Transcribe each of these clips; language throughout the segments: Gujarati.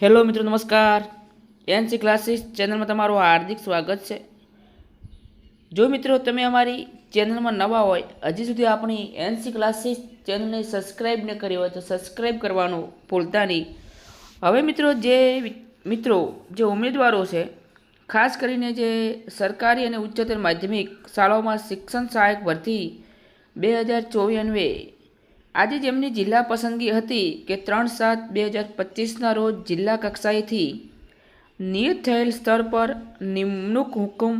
હેલો મિત્રો, નમસ્કાર. એનસી ક્લાસીસ ચેનલમાં તમારું હાર્દિક સ્વાગત છે. જો મિત્રો તમે અમારી ચેનલમાં નવા હોય, હજી સુધી આપણી એનસી ક્લાસીસ ચેનલને સબસ્ક્રાઈબ ન કરી હોય તો સબસ્ક્રાઈબ કરવાનું ભૂલતા નહીં. હવે મિત્રો, જે મિત્રો, જે ઉમેદવારો છે, ખાસ કરીને જે સરકારી અને ઉચ્ચતર માધ્યમિક શાળાઓમાં શિક્ષણ સહાયક ભરતી બે હજાર ચોવીસ આજે જેમની જિલ્લા પસંદગી હતી કે ત્રણ સાત બે હજાર પચીસના રોજ જિલ્લા કક્ષાએથી નિયત થયેલ સ્તર પર નિમણૂક હુકમ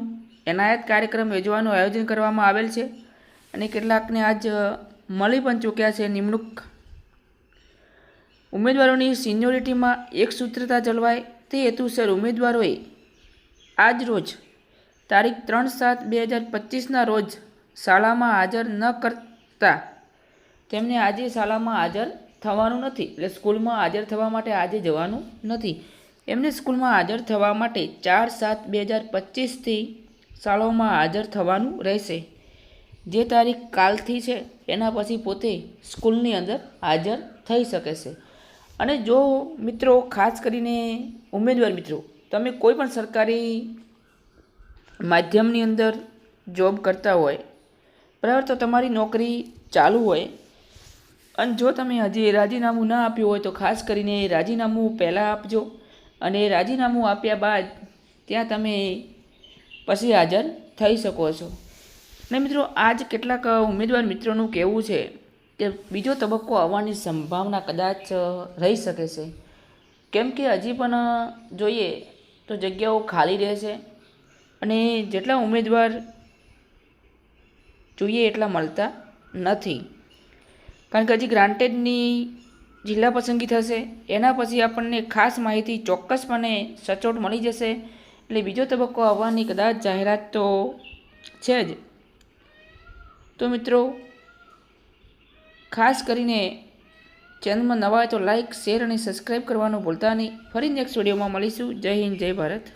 એનાયત કાર્યક્રમ યોજવાનું આયોજન કરવામાં આવેલ છે અને કેટલાકને આજ મળી પણ ચૂક્યા છે નિમણૂક. ઉમેદવારોની સિનિયોરિટીમાં એક સૂત્રતા જળવાય તે હેતુસર ઉમેદવારોએ આજ રોજ તારીખ ત્રણ સાત બે હજાર પચીસના રોજ શાળામાં હાજર ન કરતા તેમને આજે શાળામાં હાજર થવાનું નથી. એટલે સ્કૂલમાં હાજર થવા માટે આજે જવાનું નથી. એમને સ્કૂલમાં હાજર થવા માટે ચાર સાત બે હજાર પચીસથી શાળાઓમાં હાજર થવાનું રહેશે. જે તારીખ કાલથી છે, એના પછી પોતે સ્કૂલની અંદર હાજર થઈ શકે છે. અને જો મિત્રો, ખાસ કરીને ઉમેદવાર મિત્રો, તમે કોઈ પણ સરકારી માધ્યમની અંદર જોબ કરતા હોય, બરાબર, તો તમારી નોકરી ચાલુ હોય અને જો તમે હજી રાજીનામું ના આપ્યું હોય તો ખાસ કરીને રાજીનામું પહેલાં આપજો. અને રાજીનામું આપ્યા બાદ ત્યાં તમે પછી હાજર થઈ શકો છો. ને મિત્રો, આજ કેટલાક ઉમેદવાર મિત્રોનું કહેવું છે કે બીજો તબક્કો આવવાની સંભાવના કદાચ રહી શકે છે. કેમ કે હજી પણ જોઈએ તો જગ્યાઓ ખાલી રહેશે અને જેટલા ઉમેદવાર જોઈએ એટલા મળતા નથી. કારણ કે હજી ગ્રાન્ટેડની જિલ્લા પસંદગી થશે, એના પછી આપણને ખાસ માહિતી ચોક્કસપણે સચોટ મળી જશે. એટલે બીજો તબક્કો આવવાની કદાચ જાહેરાત તો છે જ. તો મિત્રો, ખાસ કરીને ચેનલમાં નવા તો લાઇક શેર અને સબસ્ક્રાઈબ કરવાનું ભૂલતા નહીં. ફરી નેક્સ્ટ વિડીયોમાં મળીશું. જય હિન્દ, જય ભારત.